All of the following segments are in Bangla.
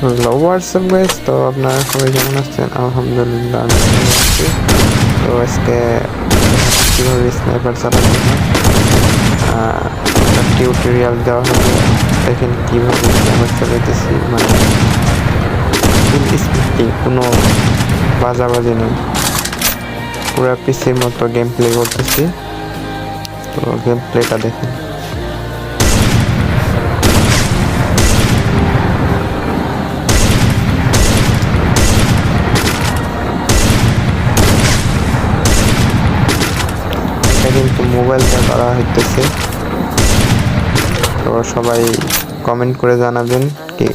হ্যালো হোয়াটসঅ্যাপ গাইস তো আপনারা সবাই কেমন আছেন? আলহামদুলিল্লাহ, আমি আছি। তো আজকে কীভাবে স্নাইপার চালাতে টিউটোরিয়াল দেওয়া হবে। কীভাবে স্নাইপার চালাইতেছি। মানে কোনো বাজাবাজি নেই। পুরো পিসির মতো গেম প্লে করতেছি। তো গেম প্লেটা দেখেন। কিন্তু মোবাইল দিয়ে করা হইতেছে। তো সবাই কমেন্ট করে জানাবেন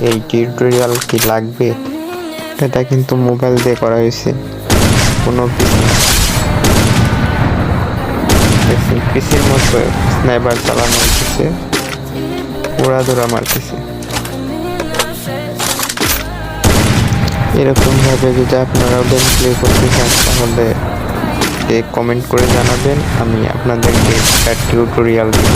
এই টিউটোরিয়াল কি লাগবে? এটা কিন্তু মোবাইল দিয়ে করা হয়েছে। কোনো পিসির মতো স্নাইপার চালানো হইতেছে। উড়াধুরা মারতেছে। এরকম ভাবে যদি আপনারাও গেম প্লে করতে চান, তাহলে আমাকে কমেন্ট করে জানাবেন আমি আপনাদেরকে একটা টিউটোরিয়াল দেব।